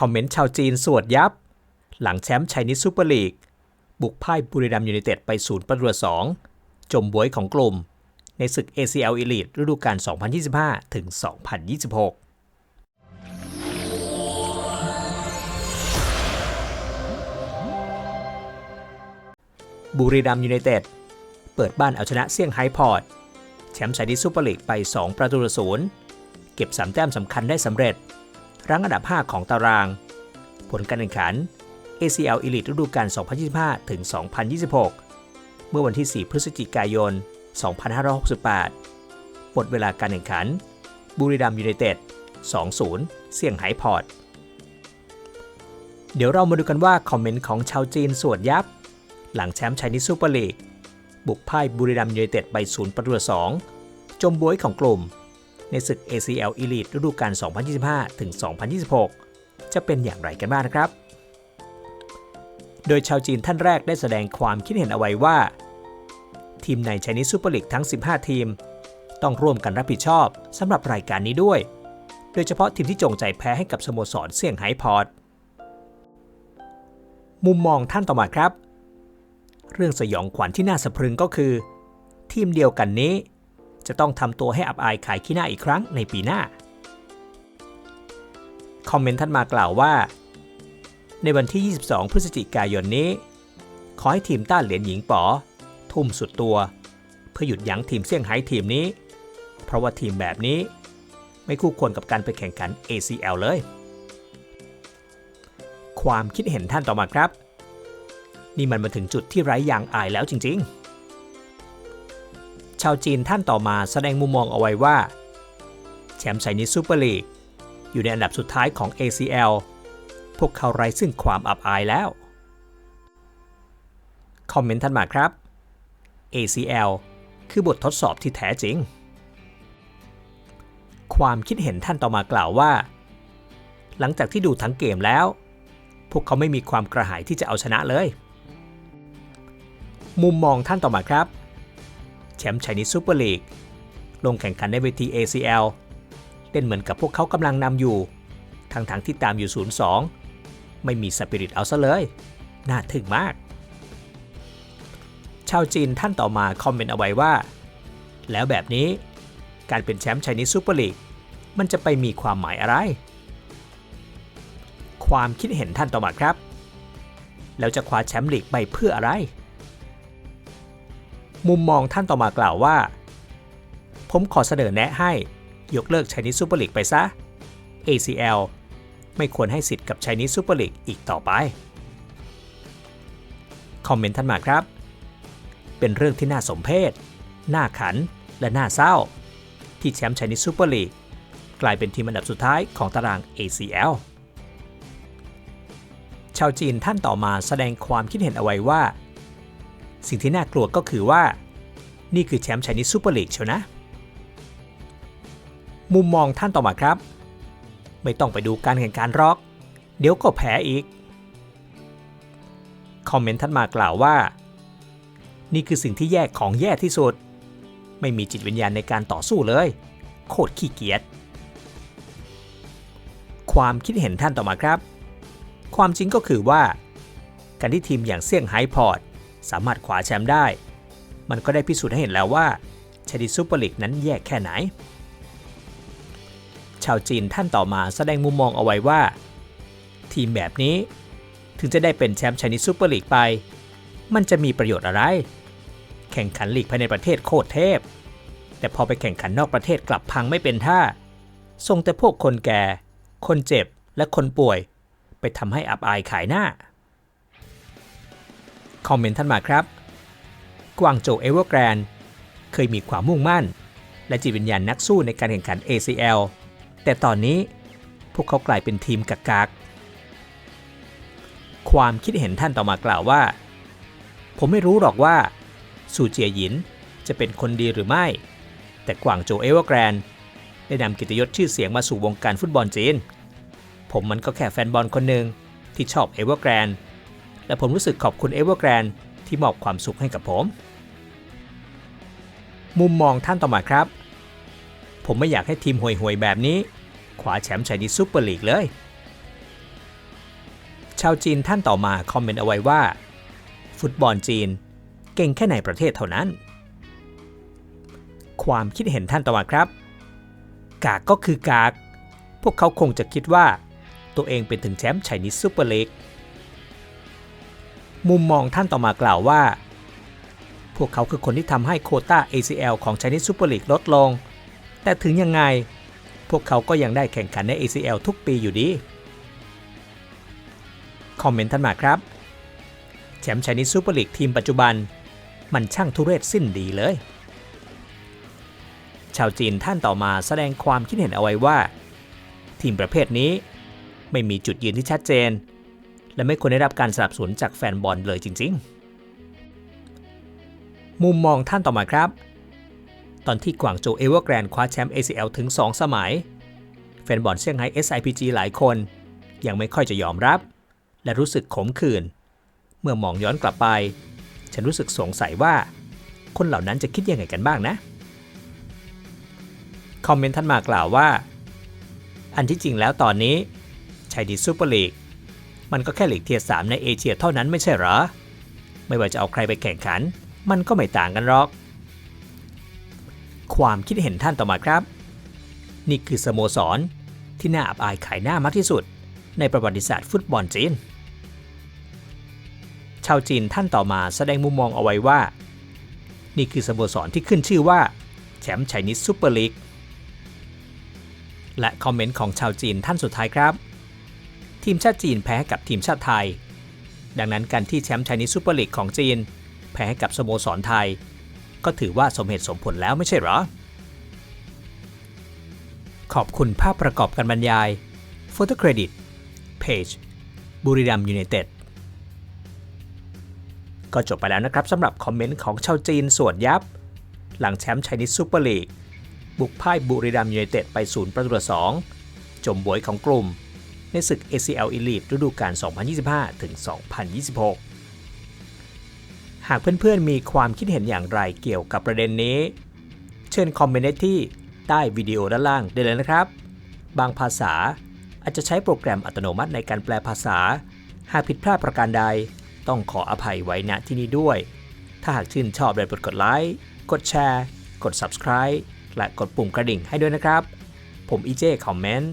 คอมเมนต์ชาวจีนสวดยับ หลังแชมป์ไชนีสซูเปอร์ลีก บุกพ่ายบุรีรัมยูไนเต็ดไปศูนย์ประตูสองจมบวยของกลุ่ม ในศึก ACL Elite ฤดูกาล 2025 ถึง 2026บุรีรัมยูไนเต็ด เปิดบ้านเอาชนะเซี่ยงไฮ้พอร์ต แชมป์ไชนีสซูเปอร์ลีกไป 2 ประตูต่อศูนย์เก็บ 3 แต้มสำคัญได้สำเร็จ รั้งอันดับ 5 ของตาราง ผลการแข่งขัน ACL Elite ฤดูกาล 2025 ถึง 2026 เมื่อวันที่ 4 พฤศจิกายน 2568 หมดเวลาการแข่งขัน บุรีรัมยูไนเต็ด 2-0เซี่ยงไฮ้พอร์ต เดี๋ยวเรามาดูกันว่าคอมเมนต์ของชาวจีนสวดยับ หลังแชมป์ไชนีสซูเปอร์ลีกบุกพ่ายบุรีรัมยูไนเต็ดไป 0 ประตู2จมบวยของกลุ่ม ในศึก ACL Elite ฤดูกาล 2025 ถึง 2026 จะเป็นอย่างไรกันบ้างนะครับ โดยชาวจีนท่านแรกได้แสดงความคิดเห็นเอาไว้ว่า ทีมในไชนีสซูเปอร์ลีกทั้ง 15 ทีม ต้องร่วมกันรับผิดชอบสำหรับรายการนี้ด้วย โดยเฉพาะทีมที่จงใจแพ้ให้กับสโมสรเซี่ยงไฮ้พอร์ตมุมมองท่านต่อมาครับ เรื่องสยองขวัญที่น่าสะพรึงก็คือ ทีมเดียวกันนี้ จะต้องทำตัวให้อับอายขายขี้หน้าอีกครั้งในปีหน้า คอมเมนต์ท่านมากล่าวว่า ในวันที่ 22 พฤศจิกายนนี้ ขอให้ทีมต้านเหรียญหญิงป๋อ ทุ่มสุดตัว เพื่อหยุดยั้งทีมเซี่ยงไฮ้ทีมนี้ เพราะว่าทีมแบบนี้ ไม่คู่ควรกับการไปแข่งขัน ACL เลย ความคิดเห็นท่านต่อมาครับ นี่มันมาถึงจุดที่ไร้ยางอายแล้วจริง ๆ ชาวจีนท่านต่อมาแสดงมุมมองเอาไว้ว่า แชมป์ไชนีสซูเปอร์ลีกอยู่ในอันดับสุดท้ายของ ACL พวกเขาไร้ซึ่งความอับอายแล้ว คอมเมนต์ท่านมาครับ ACL คือบททดสอบที่แท้จริง ความคิดเห็นท่านต่อมากล่าวว่า หลังจากที่ดูทั้งเกมแล้ว พวกเขาไม่มีความกระหายที่จะเอาชนะเลย มุมมองท่านต่อมาครับ แชมป์ไชนีสซูเปอร์ลีกลงแข่งขันในเวที ACL เล่นเหมือนกับพวกเขากำลังนำอยู่ ทั้งๆทที่ตามอยู่ 0-2 ไม่มีสปิริตเอาซะเลย น่าทึ่งมาก ชาวจีนท่านต่อมาคอมเมนต์เอาไว้ว่า แล้วแบบนี้การเป็นแชมป์ไชนีสซูเปอร์ลีกมันจะไปมีความหมายอะไร ความคิดเห็นท่านต่อมาครับ แล้วจะคว้าแชมป์ลีกไปเพื่ออะไร มุมมองท่านต่อมากล่าวว่า ผมขอเสนอแนะให้ ยกเลิกไชนีซูเปอร์ลีกไปซะ ACL ไม่ควรให้สิทธิ์กับไชนีซูเปอร์ลีกอีกต่อไป คอมเมนต์ท่านมาครับ เป็นเรื่องที่น่าสมเพชน่าขัน และน่าเศร้า ที่แชมป์ไชนีซูเปอร์ลีกกลายเป็นทีมอันดับสุดท้ายของตาราง ACL ชาวจีนท่านต่อมาแสดงความคิดเห็นเอาไว้ว่า สิ่งที่น่ากลัวก็คือว่า นี่คือแชมป์ไชนีสซูเปอร์ลีกเชียวนะ มุมมองท่านต่อมาครับ ไม่ต้องไปดูการแข่งขันร็อก เดี๋ยวก็แพ้อีก คอมเมนต์ท่านมากล่าวว่า นี่คือสิ่งที่แย่ของแย่ที่สุด ไม่มีจิตวิญญาณในการต่อสู้เลย โคตรขี้เกียจความคิดเห็นท่านต่อมาครับ ความจริงก็คือว่า การที่ทีมอย่างเซี่ยงไฮ้พอร์ต สามารถคว้าแชมป์ได้ มันก็ได้พิสูจน์ให้เห็นแล้วว่าชาดีซูเปอร์ลีกนั้นแย่แค่ไหน ชาวจีนท่านต่อมาแสดงมุมมองเอาไว้ว่า ทีมแบบนี้ ถึงจะได้เป็นแชมป์ชานิซูเปอร์ลีกไป มันจะมีประโยชน์อะไร แข่งขันลีกภายในประเทศโคตรเทพ แต่พอไปแข่งขันนอกประเทศกลับพังไม่เป็นท่าส่งแต่พวกคนแก่ คนเจ็บและคนป่วย ไปทำให้อับอายขายหน้า คอมเมนต์ท่านมาครับ กวางโจวเอเวอร์แกรนเคยมีความมุ่งมั่น และจิตวิญญาณนักสู้ในการแข่งขัน ACL แต่ตอนนี้พวกเขากลายเป็นทีมกากากความคิดเห็นท่านต่อมากล่าวว่า ผมไม่รู้หรอกว่าสูเจียหยินจะเป็นคนดีหรือไม่ แต่กวางโจวเอเวอร์แกรนได้นำกิตยศชื่อเสียงมาสู่วงการฟุตบอลจีน ผมมันก็แค่แฟนบอลคนหนึ่งที่ชอบเอเวอร์แกรน และผมรู้สึกขอบคุณเอเวอร์แกรนที่มอบความสุขให้กับผม มุมมองท่านต่อมาครับ ผมไม่อยากให้ทีมห่วยๆแบบนี้คว้าแชมป์ไชนีซูเปอร์ลีกเลย ชาวจีนท่านต่อมาคอมเมนต์เอาไว้ว่า ฟุตบอลจีน เก่งแค่ในประเทศเท่านั้น ความคิดเห็นท่านต่อมาครับ กากก็คือกาก พวกเขาคงจะคิดว่า ตัวเองเป็นถึงแชมป์ไชนีซูเปอร์ลีก มุมมองท่านต่อมากล่าวว่า พวกเขาคือคนที่ทำให้โคต้า ACL ของ Chinese Super League ลดลง แต่ถึงยังไง พวกเขาก็ยังได้แข่งขันใน ACL ทุกปีอยู่ดี คอมเมนต์ท่านมาครับ แชมป์ Chinese Super League ทีมปัจจุบัน มันช่างทุเรศสิ้นดีเลย ชาวจีนท่านต่อมาแสดงความคิดเห็นเอาไว้ว่า ทีมประเภทนี้ไม่มีจุดยืนที่ชัดเจน และไม่ควรได้รับการสนับสนุนจากแฟนบอลเลยจริง ๆ มุมมองท่านต่อมาครับ ตอนที่กวางโจวเอเวอร์แกรนด์คว้าแชมป์ ACL ถึง 2 สมัย แฟนบอลเซี่ยงไฮ้ SIPG หลายคน ยังไม่ค่อยจะยอมรับ และรู้สึกขมขื่นเมื่อมองย้อนกลับไป ฉันรู้สึกสงสัยว่า คนเหล่านั้นจะคิดยังไงกันบ้างนะ คอมเมนต์ท่านมากล่าวว่า อันที่จริงแล้วตอนนี้ไชนีซูเปอร์ลีก มันก็แค่หลีกเทียร์สามในเอเชียเท่านั้นไม่ใช่เหรอ ไม่ว่าจะเอาใครไปแข่งขัน มันก็ไม่ต่างกันหรอก ความคิดเห็นท่านต่อมาครับ นี่คือสโมสร ที่น่าอับอายขายหน้ามากที่สุด ในประวัติศาสตร์ฟุตบอลจีน ชาวจีนท่านต่อมาแสดงมุมมองเอาไว้ว่า นี่คือสโมสรที่ขึ้นชื่อว่าแชมป์ไชนีสซูเปอร์ลีกและคอมเมนต์ของชาวจีนท่านสุดท้ายครับ ทีมชาติจีนแพ้กับทีมชาติไทย ดังนั้นการที่แชมป์ไชนีซูเปอร์ลีกของจีน แพ้กับสโมสรไทย ก็ถือว่าสมเหตุสมผลแล้วไม่ใช่หรอ ขอบคุณภาพประกอบการบรรยาย Photo Credit Page บุรีรัมยูไนเต็ดก็จบไปแล้วนะครับสำหรับคอมเมนต์ของชาวจีนส่วดยับ หลังแชมป์ไชนีสซูเปอร์ลีกบุกพ่ายบุรีรัมยูไนเต็ดไป 0 ประตูต่อ2จมบวยของกลุ่ม ในศึก ACL Elite ฤดูกาล 2025 ถึง 2026 หากเพื่อนๆมีความคิดเห็นอย่างไรเกี่ยวกับประเด็นนี้ เชิญคอมเมนต์ที่ใต้วิดีโอด้านล่างได้เลยนะครับ บางภาษาอาจจะใช้โปรแกรมอัตโนมัติในการแปลภาษา หากผิดพลาดประการใดต้องขออภัยไว้ณที่นี้ด้วย ถ้าหากชื่นชอบได้โปรดกดไลค์ กดแชร์ กด subscribe และกดปุ่มกระดิ่งให้ด้วยนะครับ ผมอีเจคอมเมนต์